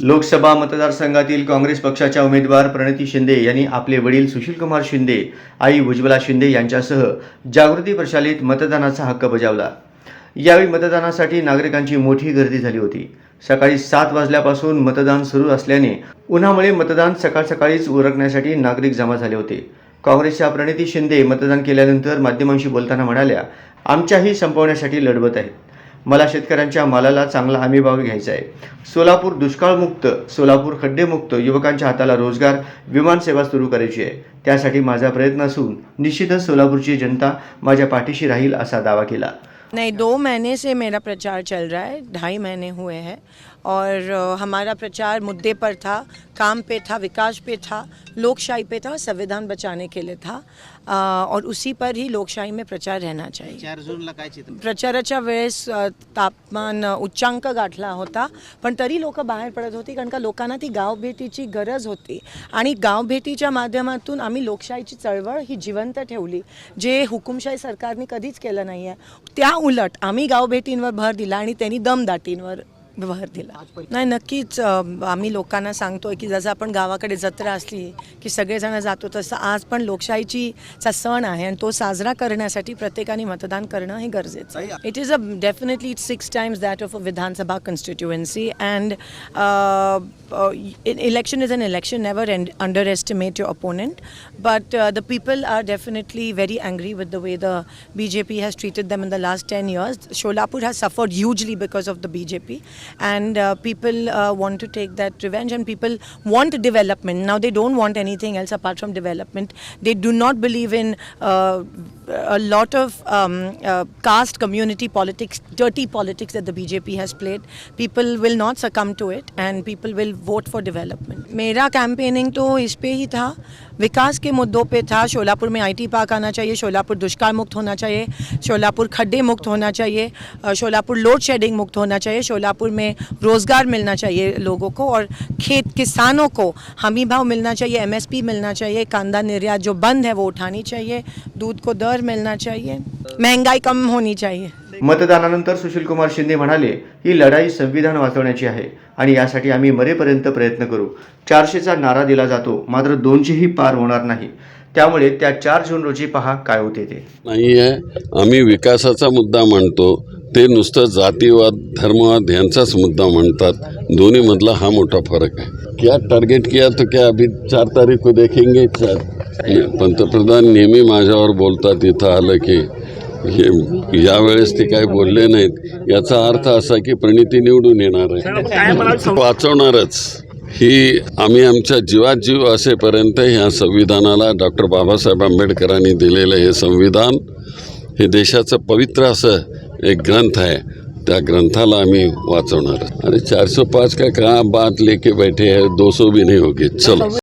लोकसभा मतदारसंघातील काँग्रेस पक्षाच्या उमेदवार प्रणिती शिंदे यांनी आपले वडील सुशीलकुमार शिंदे आई उज्ज्वला शिंदे यांच्यासह जागृती प्रशालित मतदानाचा हक्क बजावला. यावेळी मतदानासाठी नागरिकांची मोठी गर्दी झाली होती. सकाळी सात वाजल्यापासून मतदान सुरू असल्याने उन्हामुळे मतदान सकाळ सकाळीच उरकण्यासाठी नागरिक जमा झाले होते. काँग्रेसच्या प्रणिती शिंदे मतदान केल्यानंतर माध्यमांशी बोलताना म्हणाल्या आमच्याही संपवण्यासाठी लढवत आहेत. मला शेतकऱ्यांच्या मालाला चांगला हमीभाव घ्यायचा आहे. सोलापूर दुष्काळमुक्त सोलापूर खड्डेमुक्त युवकांच्या हाताला रोजगार विमानसेवा सुरू करायची आहे. त्यासाठी माझा प्रयत्न असून निश्चितच सोलापूरची जनता माझ्या पाठीशी राहील असा दावा केला. नहीं दो महीने से मेरा प्रचार चल रहा है ढाई महीने हुए हैं। और हमारा प्रचार मुद्दे पर था काम पे था विकास पे था लोकशाही पे था संविधान बचाने के लिए था अ, और उसी पर ही लोकशाही में प्रचार रहना चाहिए। चार जूनला काय चित्र प्रचाराच्या वेळेस अ, तापमान उच्चांक गाठला होता पण तरी लोक बाहेर पडत होती कारण का लोकांना ती गावभेटीची गरज होती. आणि गावभेटीच्या माध्यमातून आम्ही लोकशाहीची चळवळ ही जिवंत ठेवली जे हुकुमशाही सरकारने कधीच केलं नाही आहे त्या उलट आम्ही गावभेटींवर भर दिला आणि त्यांनी दमदाटींवर व्यवहार दिला. नाही नक्कीच आम्ही लोकांना सांगतोय की जसं आपण गावाकडे जत्रा असली की सगळेजण जातो तसं आज पण लोकशाहीची सण आहे आणि तो साजरा करण्यासाठी प्रत्येकाने मतदान करणं हे गरजेचं आहे. It is a definitely it six times that of Vidhan Sabha constituency and election is an election never end underestimate your opponent but the people are definitely very angry with the way the B J P has treated them in the last ten years Sholapur has suffered hugely because of the B J P and uh, people uh, want to take that revenge and people want development. Now they don't want anything else apart from development. They do not believe in uh, a lot of um, uh, caste community politics dirty politics that the bjp has played people will not succumb to it and people will vote for development. मेरा campaigning तो इस पे ही था। विकास के मुद्दों पे था। शोलापुर में IT park आना चाहिए शोलापुर दुष्काल मुक्त होना चाहिए शोलापुर खड्डे मुक्त होना चाहिए शोलापुर लोड शेडिंग मुक्त होना चाहिए शोलापुर में रोज़गार मिलना चाहिए लोगों को और खेत किसानों को हमी भाव मिलना चाहिए एमएसपी मिलना चाहिए कांदा निर्यात जो बंद है वो उठानी चाहिए दूध को दर मिलना चाहिए। महंगाई कम होनी चाहिए। मतदानानंतर सुशीलकुमार शिंदे म्हणाले ही लढाई संविधान वाचवण्याची आहे आणि यासाठी आम्ही मरेपर्यंत प्रयत्न करू. चारशेचा नारा दिला जातो मात्र दोनशेही पार होणार नाही. त्यामुळे त्या चार जून रोजी पहा काय होते ते. नाही आहे. आम्ही विकासाचा मुद्दा म्हणतो ते नुसतं जातीवाद धर्मवाद यांचाच मुद्दा म्हणतात दोन्हीमधला हा मोठा फरक आहे. क्या टार्गेट किया तो क्या? अभी चार तारीख को देखेंगे चार पंतप्रधान नेहमी माझ्यावर बोलतात इथं आलं की हे यावेळेस ते काय बोलले नाहीत. याचा अर्थ असा की प्रणिती निवडून येणार आहे. वाचवणारच. ही आम्ही आमच्या जीवात जीव असेपर्यंत ह्या संविधानाला डॉक्टर बाबासाहेब आंबेडकरांनी दिलेलं हे संविधान हे देशाचं पवित्र असं एक ग्रंथ आहे. त्या ग्रंथाला आम्ही वाचवणार अरे चारशे पाच का कहाँ बात लेके बैठे हैं दो सौ भी नहीं होगी. चलो.